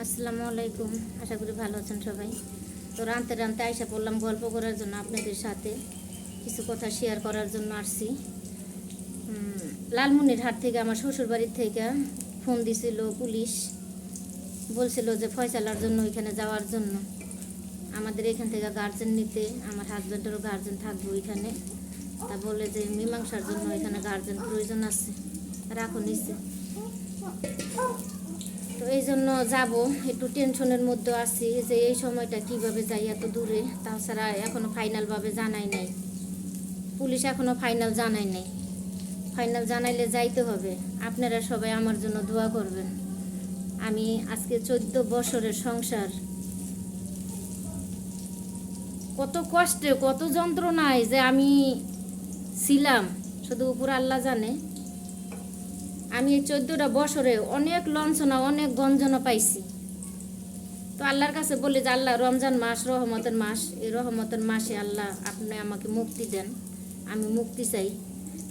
আসসালামু আলাইকুম। আশা করি ভালো আছেন সবাই। তো রানতে রানতে আইসা পড়লাম গল্প করার জন্য আপনাদের সাথে। কিছু কথা শেয়ার করার জন্য আসছি। লালমনির হাট থেকে আমার শ্বশুর বাড়ির থেকে ফোন দিছিল পুলিশ। বলছিল যে ফয়সালার জন্য ওইখানে যাওয়ার জন্য। আমাদের এখান থেকে গার্জেন নিতে, আমার হাজব্যান্ডেরও গার্জেন থাকবে ওইখানে। তা বলে যে মীমাংসার জন্য এখানে গার্জেন প্রয়োজন আছে। রাখো নিচে। তো এই জন্য যাব। একটু টেনশনের মধ্যে আছি যে এই সময়টা কীভাবে যাই এত দূরে। তাছাড়া এখনও ফাইনালভাবে জানাই নাই। পুলিশ এখনও ফাইনাল জানাই নাই। ফাইনাল জানাইলে যাইতে হবে। আপনারা সবাই আমার জন্য দোয়া করবেন। আমি আজকে চোদ্দ বছরের সংসার। কত কষ্টে, কত যন্ত্রণায় যে আমি ছিলাম। শুধু উপর আল্লাহ জানে। আমি এই চোদ্দটা বছরে অনেক লঞ্চনা অনেক গঞ্জনা পাইছি। তো আল্লাহর কাছে বলি যে আল্লাহ, রমজান মাস, রহমতের মাস, এই রহমতের মাসে আল্লাহ আপনি আমাকে মুক্তি দেন। আমি মুক্তি চাই,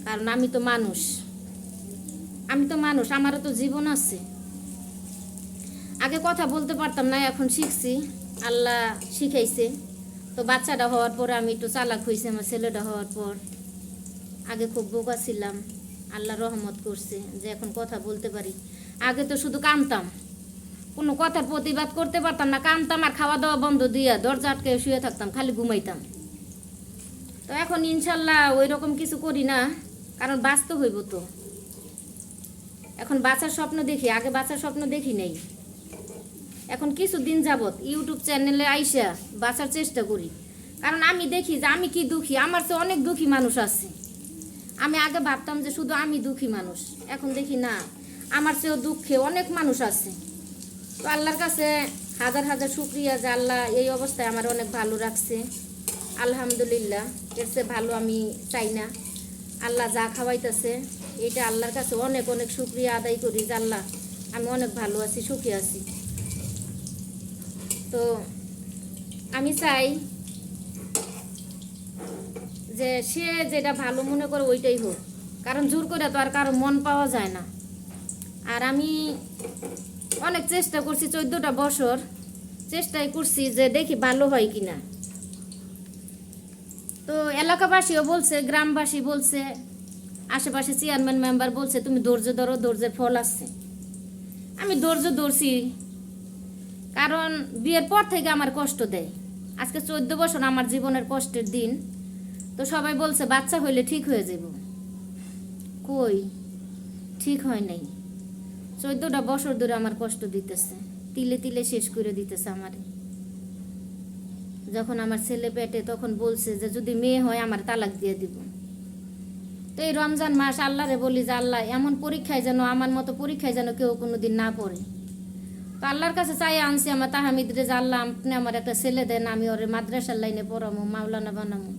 কারণ আমি তো মানুষ। আমি তো মানুষ, আমারও তো জীবন আছে। আগে কথা বলতে পারতাম না, এখন শিখছি। আল্লাহ শিখাইছে। তো বাচ্চাটা হওয়ার পর আমি একটু চালাক হয়েছি আমার ছেলেটা হওয়ার পর। আগে খুব বোকা ছিলাম। আল্লাহ রহমত করছে যে এখন কথা বলতে পারি। আগে তো শুধু কামতাম কোনো কথার প্রতিবাদ করতে পারতাম না। কামতাম আর খাওয়া দাওয়া বন্ধ দিয়া দরজা আটকে শুয়ে থাকতাম, খালি ঘুমাইতাম। তো এখন ইনশাল্লাহ ওই রকম কিছু করি না, কারণ বাঁচতে হইব তো। এখন বাঁচার স্বপ্ন দেখি, আগে বাঁচার স্বপ্ন দেখি নাই। এখন কিছু দিন যাবত ইউটিউব চ্যানেলে আইসা বাঁচার চেষ্টা করি। কারণ আমি দেখি যে আমি কি দুঃখী, আমার চেয়ে অনেক দুঃখী মানুষ আছে। আমি আগে ভাবতাম যে শুধু আমি দুঃখী মানুষ। এখন দেখি না, আমার চেয়েও দুঃখে অনেক মানুষ আছে। তো আল্লাহর কাছে হাজার হাজার শুক্রিয়া যে আল্লাহ এই অবস্থায় আমার অনেক ভালো রাখছে। আলহামদুলিল্লাহ, এর চেয়ে ভালো আমি চাই না। আল্লাহ যা খাওয়াইতেছে, এটা আল্লাহর কাছে অনেক অনেক শুক্রিয়া আদায় করি যে আল্লাহ আমি অনেক ভালো আছি, সুখী আছি। তো আমি চাই যে সে যেটা ভালো মনে করে ওইটাই হোক। কারণ জোর করে তো আর কারও মন পাওয়া যায় না। আর আমি অনেক চেষ্টা করছি চোদ্দটা বছর চেষ্টাই করছি যে দেখি ভালো হয় কি না তো এলাকাবাসীও বলছে, গ্রামবাসী বলছে, আশেপাশে চেয়ারম্যান মেম্বার বলছে, তুমি ধৈর্য ধরো, ধৈর্যের ফল আসছে আমি ধৈর্য ধরছি, কারণ বিয়ের পর থেকে আমার কষ্ট দেয়। আজকে চোদ্দ বছর আমার জীবনের কষ্টের দিন। তো সবাই বলছে, বাচ্চা হইলে ঠিক হয়ে যাব কই? ঠিক হয় নাই। চোদ্দটা বছর ধরে আমার কষ্ট দিতেছে। তিলে তিলে শেষ করে দিতেছে আমার। যখন আমার ছেলে পেটে তখন বলছে যে, যদি মেয়ে হয় আমার তালাক দিয়ে দিব। তো এই রমজান মাস আল্লাহরে বলি যে, আল্লাহ, এমন পরীক্ষায় যেন, আমার মতো পরীক্ষায় যেন কেউ কোনোদিন না পড়ে। তো আল্লাহর কাছে চাই আনছি আমার তাহামিদরে যে, আল্লাহ, আপনি আমার একটা ছেলে দেন, আমি ওরে মাদ্রাসার লাইনে পড়ামো, মাওলানা বানামো।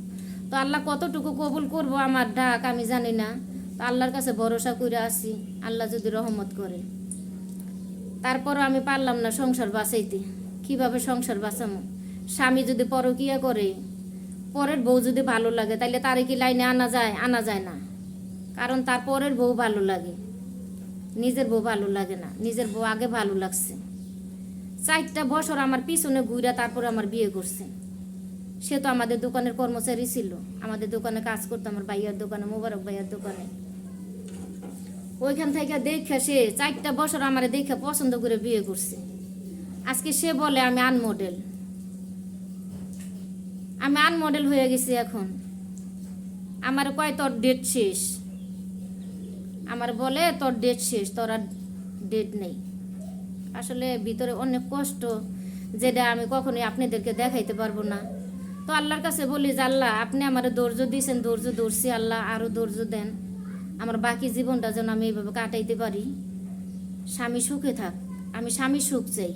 তো আল্লাহ কতটুকু কবুল করব আমার ডাক আমি জানি না। তো আল্লাহর কাছে ভরসা করে আসি, আল্লাহ যদি রহমত করে। তারপরও আমি পারলাম না সংসার বাঁচাইতে। কীভাবে সংসার বাঁচামো? স্বামী যদি পরকিয়া করে, পরের বউ যদি ভালো লাগে তাহলে তারে কি লাইনে আনা যায়? আনা যায় না। কারণ তার পরের বউ ভালো লাগে। নিজের বউ ভালো লাগে না। নিজের বউ আগে ভালো লাগছে। চারটা বছর আমার পিছনে ঘুরে তারপরে আমার বিয়ে করছে। সে তো আমাদের দোকানের কর্মচারী ছিল। আমাদের দোকানে কাজ করতো, আমার ভাইয়ার দোকানে, মোবারক ভাইয়ার দোকানে। ওইখান থেকে দেখে সে চারটা বছর আমার দেখে পছন্দ করে বিয়ে করছে। আজকে সে বলে, আমি আনমডেল। আমি আনমডেল হয়ে গেছি এখন। আমার কয়, তোর ডেট শেষ? আমার বলে, তোর ডেট শেষ, তোর আর ডেট নেই। আসলে ভিতরে অনেক কষ্ট, যেটা আমি কখনোই আপনাদেরকে দেখাইতে পারব না। তো আল্লাহর কাছে বলি যে, আল্লাহ, আপনি আমার ধৈর্য দিয়েছেন ধৈর্য ধরছি, আল্লাহ আরও ধৈর্য দেন। আমার বাকি জীবনটা যেন আমি এইভাবে কাটাইতে পারি। স্বামী সুখে থাক, আমি স্বামী সুখ চাই।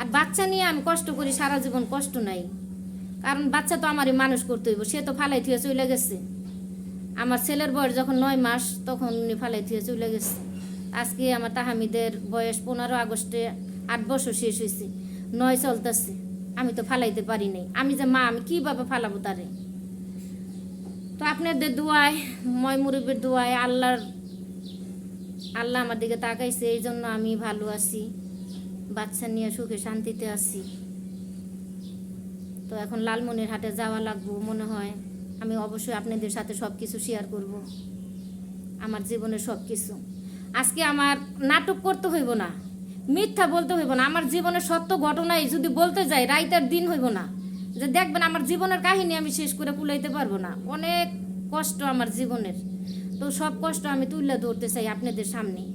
আর বাচ্চা নিয়ে আমি কষ্ট করি, সারা জীবন কষ্ট নাই। কারণ বাচ্চা তো আমারই মানুষ করতে হইব, সে তো ফালাই থুয়ে চলে গেছে। আমার ছেলের বয়স যখন নয় মাস, তখন উনি ফালাই থুয়ে চলে গেছে। আজকে আমার তাহামিদের বয়স পনেরো আগস্টে আট বছর শেষ হয়েছে নয় চলতেছে। আমি তো ফালাইতে পারি নাই। আমি যে মা, আমি কীভাবে ফালাবো তারে? তো আপনাদের দোয়ায়, ময় মুরব্বীর দোয়ায় আল্লাহর, আল্লাহ আমার দিকে তাকাইছে এই জন্য আমি ভালো আছি, বাচ্চা নিয়ে সুখে শান্তিতে আছি। তো এখন লালমনির হাটে যাওয়া লাগবো মনে হয়। আমি অবশ্যই আপনাদের সাথে সব কিছু শেয়ার করব। আমার জীবনের সব কিছু আজকে আমার নাটক করতে হইব না। মিথ্যা বলতে হইব না। আমার জীবনের সত্য ঘটনাই যদি বলতে যাই, রাইতার দিন হইব না। যে দেখবেন আমার জীবনের কাহিনী আমি শেষ করে কুলাইতে পারব না। অনেক কষ্ট আমার জীবনের। তো সব কষ্ট আমি তুলে ধরতে চাই আপনাদের সামনে।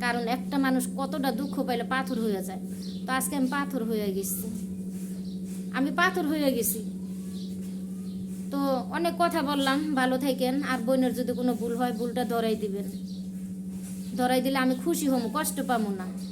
কারণ একটা মানুষ কতটা দুঃখ পাইলে পাথর হয়ে যায়। তো আজকে আমি পাথর হয়ে গেছি। আমি পাথর হয়ে গেছি। তো অনেক কথা বললাম, ভালো থাকেন। আর বোনের যদি কোনো ভুল হয়, ভুলটা ধরাই দিবেন। ধরাই দিলে আমি খুশি হম, কষ্ট পাবো না।